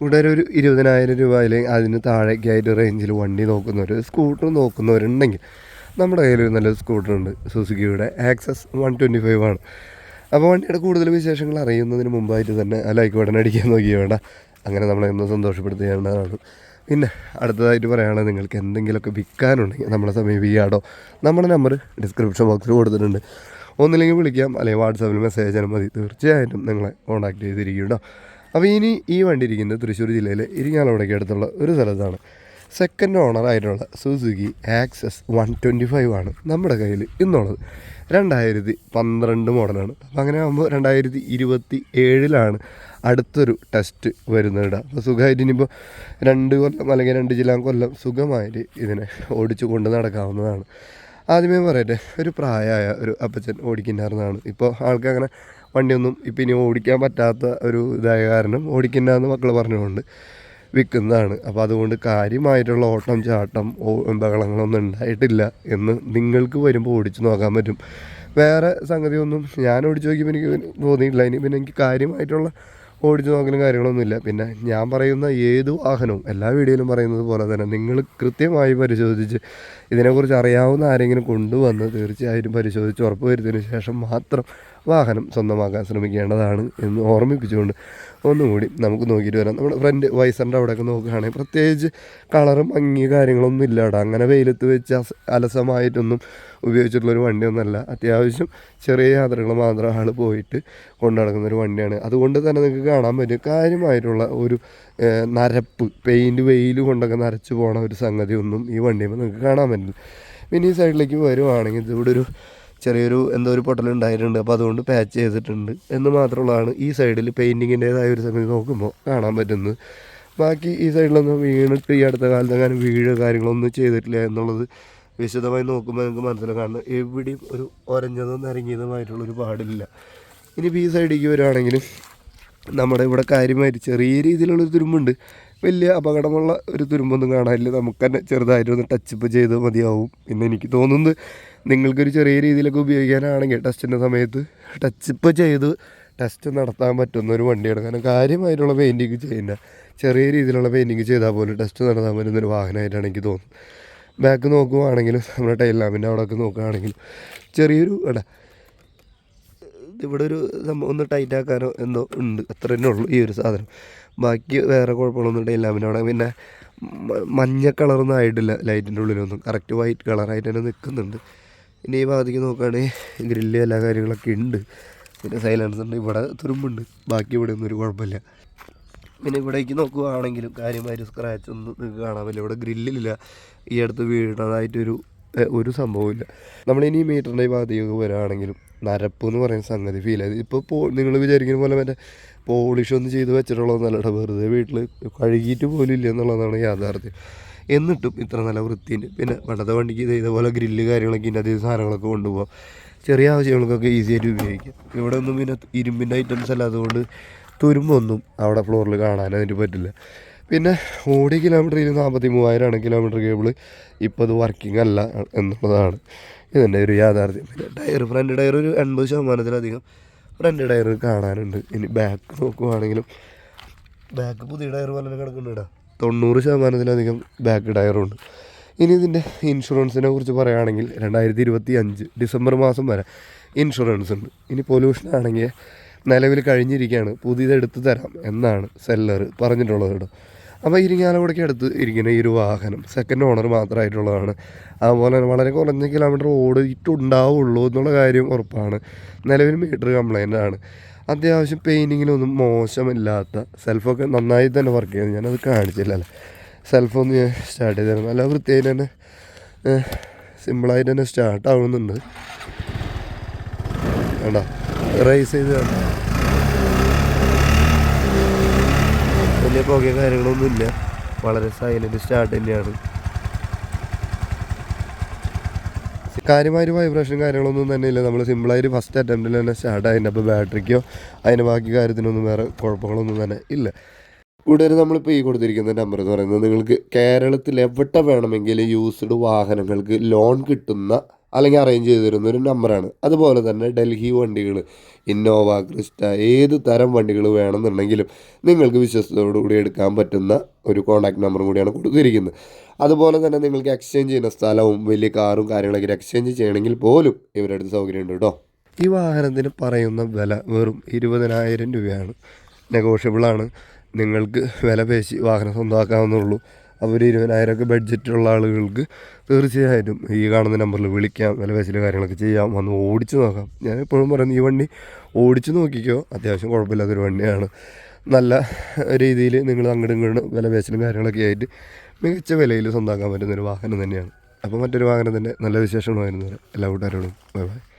ഇവിടെ ഒരു ഇരുപതിനായിരം രൂപ അല്ലെങ്കിൽ അതിന് താഴേക്കായിട്ട് റേഞ്ചിൽ വണ്ടി നോക്കുന്നവർ സ്കൂട്ടർ നോക്കുന്നവരുണ്ടെങ്കിൽ നമ്മുടെ കയ്യിലൊരു സ്കൂട്ടർ ഉണ്ട്. സുസുക്കിയുടെ ആക്സസ് വൺ ട്വന്റി ഫൈവ് ആണ്. അപ്പോൾ വണ്ടിയുടെ കൂടുതൽ വിശേഷങ്ങൾ അറിയുന്നതിന് മുമ്പായിട്ട് തന്നെ ലൈക്ക് ബട്ടൺ അടിക്കാൻ നോക്കി വേണ്ട. അങ്ങനെ നമ്മളെ ഒന്ന് സന്തോഷപ്പെടുത്തേണ്ടതാണ് പിന്നെ അടുത്തതായിട്ട് പറയുകയാണെങ്കിൽ നിങ്ങൾക്ക് എന്തെങ്കിലുമൊക്കെ വിൽക്കാനുണ്ടെങ്കിൽ നമ്മളെ സമീപിക്കാടോ നമ്മുടെ നമ്പർ ഡിസ്ക്രിപ്ഷൻ ബോക്സിൽ കൊടുത്തിട്ടുണ്ട്. ഒന്നില്ലെങ്കിൽ വിളിക്കാം. അല്ലെങ്കിൽ വാട്സാപ്പിൽ മെസ്സേജ് അയച്ചാലും മതി. തീർച്ചയായിട്ടും നിങ്ങളെ കോൺടാക്ട് ചെയ്തിരിക്കും കേട്ടോ അപ്പോൾ ഇനി ഈ വണ്ടി ഇരിക്കുന്നത് തൃശ്ശൂർ ജില്ലയിലെ ഇരിങ്ങാലക്കുടയ്ക്ക് അടുത്തുള്ള ഒരു സ്ഥലത്താണ്. സെക്കൻഡ് ഓണർ ആയിട്ടുള്ള Suzuki Access one twenty five ആണ് നമ്മുടെ കയ്യിൽ ഇന്നുള്ളത്. രണ്ടായിരത്തി പന്ത്രണ്ട് മോഡലാണ് അപ്പോൾ അങ്ങനെ ആകുമ്പോൾ രണ്ടായിരത്തി ഇരുപത്തി ഏഴിലാണ് അടുത്തൊരു ടെസ്റ്റ് വരുന്നത് അപ്പോൾ സുഖമായിട്ട് ഇനിയിപ്പോൾ രണ്ട് കൊല്ലം അല്ലെങ്കിൽ രണ്ട് ജില്ലാ കൊല്ലം സുഖമായിട്ട് ഇതിനെ ഓടിച്ചു കൊണ്ട് നടക്കാവുന്നതാണ്. ആദ്യമേ പറയട്ടെ ഒരു പ്രായമായ ഒരു അപ്പച്ചൻ ഓടിക്കുന്നതാണ് ഇപ്പോൾ ആൾക്ക് അങ്ങനെ വണ്ടിയൊന്നും ഇപ്പം ഇനി ഓടിക്കാൻ പറ്റാത്ത ഒരു ഇതായ കാരണം ഓടിക്കുന്നതെന്ന് മക്കൾ പറഞ്ഞുകൊണ്ട് വിൽക്കുന്നതാണ് അപ്പോൾ അതുകൊണ്ട് കാര്യമായിട്ടുള്ള ഓട്ടം ചാട്ടം ബഹളങ്ങളൊന്നും ഉണ്ടായിട്ടില്ല എന്ന് നിങ്ങൾക്ക് വരുമ്പോൾ ഓടിച്ച് നോക്കാൻ പറ്റും. വേറെ സംഗതിയൊന്നും ഞാൻ ഓടിച്ച് നോക്കിയപ്പോൾ എനിക്ക് തോന്നിയിട്ടില്ല. ഇനി പിന്നെ എനിക്ക് കാര്യമായിട്ടുള്ള ഓടിച്ച് നോക്കലും കാര്യങ്ങളൊന്നുമില്ല. പിന്നെ ഞാൻ പറയുന്ന ഏത് വാഹനവും എല്ലാ വീഡിയോയിലും പറയുന്നത് പോലെ തന്നെ നിങ്ങൾ കൃത്യമായി പരിശോധിച്ച് ഇതിനെക്കുറിച്ച് അറിയാവുന്ന ആരെങ്കിലും കൊണ്ടുവന്ന് തീർച്ചയായിട്ടും പരിശോധിച്ച് ഉറപ്പ് വരുത്തിയതിന് ശേഷം മാത്രം വാഹനം സ്വന്തമാക്കാൻ ശ്രമിക്കേണ്ടതാണ് എന്ന് ഓർമ്മിപ്പിച്ചുകൊണ്ട് ഒന്നുകൂടി നമുക്ക് നോക്കിയിട്ട് വരാം. നമ്മുടെ ഫ്രണ്ട് വൈസറിന്റെ അവിടെയൊക്കെ നോക്കുകയാണെങ്കിൽ പ്രത്യേകിച്ച് കളറും ഭംഗി കാര്യങ്ങളൊന്നും ഇല്ല അങ്ങനെ വെയിലത്ത് വെച്ച് അലസമായിട്ടൊന്നും ഉപയോഗിച്ചിട്ടുള്ളൊരു വണ്ടിയൊന്നുമല്ല. അത്യാവശ്യം ചെറിയ യാത്രകൾ മാത്രം ആൾ പോയിട്ട് കൊണ്ടു നടക്കുന്ന ഒരു വണ്ടിയാണ്. അതുകൊണ്ട് തന്നെ നിങ്ങൾക്ക് കാണാൻ പറ്റും കാര്യമായിട്ടുള്ള ഒരു നരപ്പ് പെയിന്റ് വെയിൽ കൊണ്ടൊക്കെ നരച്ച് പോണ ഒരു സംഗതിയൊന്നും ഈ വണ്ടിയുമ്പോൾ നിങ്ങൾക്ക് കാണാൻ പറ്റില്ല. പിന്നെ ഈ സൈഡിലേക്ക് വരുവാണെങ്കിൽ ഇവിടെ ഒരു ചെറിയൊരു എന്തോ ഒരു പൊട്ടൽ ഉണ്ടായിട്ടുണ്ട്. അപ്പോൾ അതുകൊണ്ട് പാച്ച് ചെയ്തിട്ടുണ്ട്. എന്ന് മാത്രമുള്ളതാണ് ഈ സൈഡിൽ പെയിന്റിങ്ങിന്റേതായ ഒരു സംഗതി നോക്കുമ്പോൾ കാണാൻ പറ്റുന്നത്. ബാക്കി ഈ സൈഡിലൊന്നും വീണിട്ട് ഈ അടുത്ത കാലത്ത് അങ്ങനെ വീഴ് കാര്യങ്ങളൊന്നും ചെയ്തിട്ടില്ല എന്നുള്ളത് വിശദമായി നോക്കുമ്പോൾ നിങ്ങൾക്ക് മനസ്സിലാക്കാം. എവിടെയും ഒരു ഒരഞ്ഞതോ നരങ്ങിയതുമായിട്ടുള്ളൊരു പാടില്ല. ഇനിയിപ്പോൾ ഈ സൈഡിലേക്ക് വരുവാണെങ്കിലും നമ്മുടെ ഇവിടെ കാര്യമായിട്ട് ചെറിയ രീതിയിലുള്ള തുരുമ്പുണ്ട്. വലിയ അപകടമുള്ള ഒരു തുരുമ്പൊന്നും കാണാനില്ല. നമുക്ക് തന്നെ ചെറുതായിട്ടൊന്ന് ടച്ചപ്പ് ചെയ്ത് മതിയാവും പിന്നെ എനിക്ക് തോന്നുന്നത് നിങ്ങൾക്കൊരു ചെറിയ രീതിയിലൊക്കെ ഉപയോഗിക്കാനാണെങ്കിൽ ടെസ്റ്റിന്റെ സമയത്ത് ടച്ചപ്പ് ചെയ്ത് ടെസ്റ്റ് നടത്താൻ പറ്റുന്ന ഒരു വണ്ടിയാണ്. കാരണം കാര്യമായിട്ടുള്ള പെയിന്റിങ് ചെയ്യുന്ന ചെറിയ രീതിയിലുള്ള പെയിന്റിങ് ചെയ്താൽ പോലും ടെസ്റ്റ് നടത്താൻ പറ്റുന്ന ഒരു വാഹനമായിട്ടാണ് എനിക്ക് തോന്നുന്നത്. ബാക്ക് നോക്കുവാണെങ്കിലും നമ്മുടെ ടൈൽ അവിടെയൊക്കെ നോക്കുകയാണെങ്കിലും ചെറിയൊരു എടാ ഇവിടെ ഒരു സംഭവം ഒന്ന് ടൈറ്റ് ആക്കാനോ എന്തോ ഉണ്ട്. അത്ര തന്നെ ഉള്ളൂ ഈ ഒരു സാധനം. ബാക്കി വേറെ കുഴപ്പങ്ങളൊന്നും ഉണ്ടായില്ല പിന്നെ അവിടെ പിന്നെ മഞ്ഞ കളറൊന്നും ആയിട്ടില്ല ലൈറ്റിന്റെ ഉള്ളിലൊന്നും. കറക്റ്റ് വൈറ്റ് കളറായിട്ട് തന്നെ നിൽക്കുന്നുണ്ട്. ഇനി ഈ ഭാഗത്തേക്ക് നോക്കുകയാണെങ്കിൽ ഗ്രില്ല് എല്ലാ കാര്യങ്ങളൊക്കെ ഉണ്ട്. പിന്നെ സൈലൻസ് ഉണ്ട് ഇവിടെ തുരുമ്പുണ്ട്. ബാക്കി ഇവിടെ ഒന്നും ഒരു കുഴപ്പമില്ല. പിന്നെ ഇവിടേക്ക് നോക്കുകയാണെങ്കിലും കാര്യമായിട്ട് സ്ക്രാച്ച് ഒന്നും നിങ്ങൾക്ക് കാണാൻ ഇവിടെ ഗ്രില്ലില്ല ഈ അടുത്ത് ഏഹ്, ഒരു സംഭവമില്ല നമ്മളിനി മീറ്ററിന്റെ ഭാഗത്തേക്ക് വരികയാണെങ്കിലും നരപ്പ് എന്ന് പറയുന്ന സംഗതി ഫീൽ ചെയ്ത്. ഇപ്പോൾ പോ നിങ്ങൾ വിചാരിക്കുന്ന പോലെ മറ്റേ പോളിഷ് ഒന്നും ചെയ്ത് വെച്ചിട്ടുള്ളതെന്നല്ല വെറുതെ വീട്ടിൽ കഴുകിയിട്ട് പോലും ഇല്ല എന്നുള്ളതാണ് യാഥാർത്ഥ്യം. എന്നിട്ടും ഇത്ര നല്ല വൃത്തിയുണ്ട്. പിന്നെ പണ്ടത്തെ വണ്ടിക്ക് ഇത് ഇതേപോലെ ഗ്രില്ല് കാര്യങ്ങളൊക്കെ ഇതിന്റെ അധികം സാധനങ്ങളൊക്കെ കൊണ്ടുപോകാം ചെറിയ ആവശ്യങ്ങൾക്കൊക്കെ ഈസി ആയിട്ട് ഉപയോഗിക്കാം. ഇവിടെ ഒന്നും പിന്നെ ഇരുമ്പിന്റെ ഐറ്റംസ് അല്ല അതുകൊണ്ട് തുരുമ്പൊന്നും അവിടെ ഫ്ലോറിൽ കാണാനായിട്ട് പറ്റില്ല. പിന്നെ ഓടിയ കിലോമീറ്ററിൽ നാൽപ്പത്തി മൂവായിരമാണ് കിലോമീറ്റർ കേബിൾ ഇപ്പോൾ അത് വർക്കിംഗ് അല്ല എന്നുള്ളതാണ് ഇതിന്റെ ഒരു യാഥാർത്ഥ്യം. പിന്നെ ടയർ ഫ്രണ്ട് ടയർ ഒരു എൺപത് ശതമാനത്തിലധികം ഫ്രണ്ട് ടയർ കാണാനുണ്ട്. ഇനി ബാക്ക് നോക്കുവാണെങ്കിലും ബാക്ക് പുതിയ ടയർ തന്നെ കിടക്കുന്നുണ്ട് തൊണ്ണൂറ് ശതമാനത്തിലധികം ബാക്ക് ടയറുണ്ട് ഇനി ഇതിന്റെ ഇൻഷുറൻസിനെ കുറിച്ച് പറയുകയാണെങ്കിൽ രണ്ടായിരത്തി ഇരുപത്തി അഞ്ച് ഡിസംബർ മാസം വരെ ഇൻഷുറൻസ് ഉണ്ട്. ഇനി പൊല്യൂഷൻ ആണെങ്കിൽ നിലവിൽ കഴിഞ്ഞിരിക്കുകയാണ്. പുതിയത് എടുത്തു തരാം എന്നാണ് സെല്ലർ പറഞ്ഞിട്ടുള്ളത് കേട്ടോ. അപ്പോൾ ഇരിങ്ങാലക്കുടയ്ക്ക് അടുത്ത് ഇരിക്കുന്ന ഈ ഒരു വാഹനം സെക്കൻഡ് ഓണർ മാത്രമായിട്ടുള്ളതാണ്. അതുപോലെ തന്നെ വളരെ കുറഞ്ഞ കിലോമീറ്റർ ഓടിയിട്ടുണ്ടാവുള്ളൂ എന്നുള്ള കാര്യം ഉറപ്പാണ്. നിലവിൽ മീറ്റർ കംപ്ലൈന്റ് ആണ്. അത്യാവശ്യം പെയിന്റിങ്ങിലൊന്നും മോശമില്ലാത്ത സെൽഫൊക്കെ നന്നായി തന്നെ വർക്ക് ചെയ്യുന്നത് ഞാനത് കാണിച്ചില്ല സെൽഫൊന്ന് ഞാൻ സ്റ്റാർട്ട് ചെയ്തിരുന്നു നല്ല വൃത്തിയായി തന്നെ സിമ്പിളായിട്ട് തന്നെ സ്റ്റാർട്ട് ആവുന്നുണ്ട്. വേണ്ട റൈസ് ചെയ്ത് കണ്ടോ? വലിയ പുകയോ കാര്യങ്ങളൊന്നുമില്ല വളരെ സൈലന്റ് സ്റ്റാർട്ട് തന്നെയാണ്. കാര്യമായൊരു വൈബ്രേഷൻ കാര്യങ്ങളൊന്നും തന്നെ ഇല്ല. നമ്മൾ സിമ്പിളായിട്ട് ഫസ്റ്റ് അറ്റംപ്റ്റിൽ തന്നെ സ്റ്റാർട്ട് ആയിട്ടുണ്ട്. അപ്പോൾ ബാറ്ററിക്കോ അതിന് ബാക്കി കാര്യത്തിനൊന്നും വേറെ കുഴപ്പങ്ങളൊന്നും തന്നെ ഇല്ല. കൂടുതൽ നമ്മളിപ്പോൾ ഈ കൊടുത്തിരിക്കുന്ന നമ്പർ എന്ന് പറയുന്നത് നിങ്ങൾക്ക് കേരളത്തിൽ എവിടെ വേണമെങ്കിലും യൂസ്ഡ് വാഹനങ്ങൾക്ക് ലോൺ കിട്ടുന്ന അല്ലെങ്കിൽ അറേഞ്ച് ചെയ്ത് തരുന്ന ഒരു നമ്പറാണ് അതുപോലെ തന്നെ ഡൽഹി വണ്ടികൾ ഇന്നോവ ക്രിസ്റ്റ ഏത് തരം വണ്ടികൾ വേണമെന്നുണ്ടെങ്കിലും നിങ്ങൾക്ക് വിശ്വസത്തോടു കൂടി എടുക്കാൻ പറ്റുന്ന ഒരു കോൺടാക്ട് നമ്പറും കൂടിയാണ് കൊടുത്തിരിക്കുന്നത്. അതുപോലെ തന്നെ നിങ്ങൾക്ക് എക്സ്ചേഞ്ച് ചെയ്യുന്ന സ്ഥലവും വലിയ കാറും കാര്യങ്ങളൊക്കെ എക്സ്ചേഞ്ച് ചെയ്യണമെങ്കിൽ പോലും ഇവരുടെ അടുത്ത് സൗകര്യമുണ്ട് കേട്ടോ. ഈ വാഹനത്തിന് പറയുന്ന വില വെറും ഇരുപതിനായിരം രൂപയാണ്. നെഗോഷ്യബിളാണ് നിങ്ങൾക്ക് വില പേശി വാഹനം സ്വന്തമാക്കാവുന്നുള്ളൂ അപ്പോൾ ഒരു ഇരുപതിനായിരമൊക്കെ ബഡ്ജറ്റുള്ള ആളുകൾക്ക് തീർച്ചയായിട്ടും ഈ കാണുന്ന നമ്പറിൽ വിളിക്കാം വില പേശിലെ കാര്യങ്ങളൊക്കെ ചെയ്യാം വന്ന് ഓടിച്ചു നോക്കാം. ഞാൻ എപ്പോഴും പറയുന്നത് ഈ വണ്ടി ഓടിച്ചു നോക്കിക്കോ അത്യാവശ്യം കുഴപ്പമില്ലാത്തൊരു വണ്ടിയാണ്. നല്ല രീതിയിൽ നിങ്ങൾ അങ്ങോട്ടും ഇങ്ങോട്ടും വില പേശലും കാര്യങ്ങളൊക്കെ ആയിട്ട് മികച്ച വിലയിൽ സ്വന്തമാക്കാൻ പറ്റുന്നൊരു വാഹനം തന്നെയാണ്. അപ്പോൾ മറ്റൊരു വാഹനം തന്നെ നല്ല വിശേഷമായിരുന്നു എല്ലാ കൂട്ടുകാരോടും ബൈ ബൈ.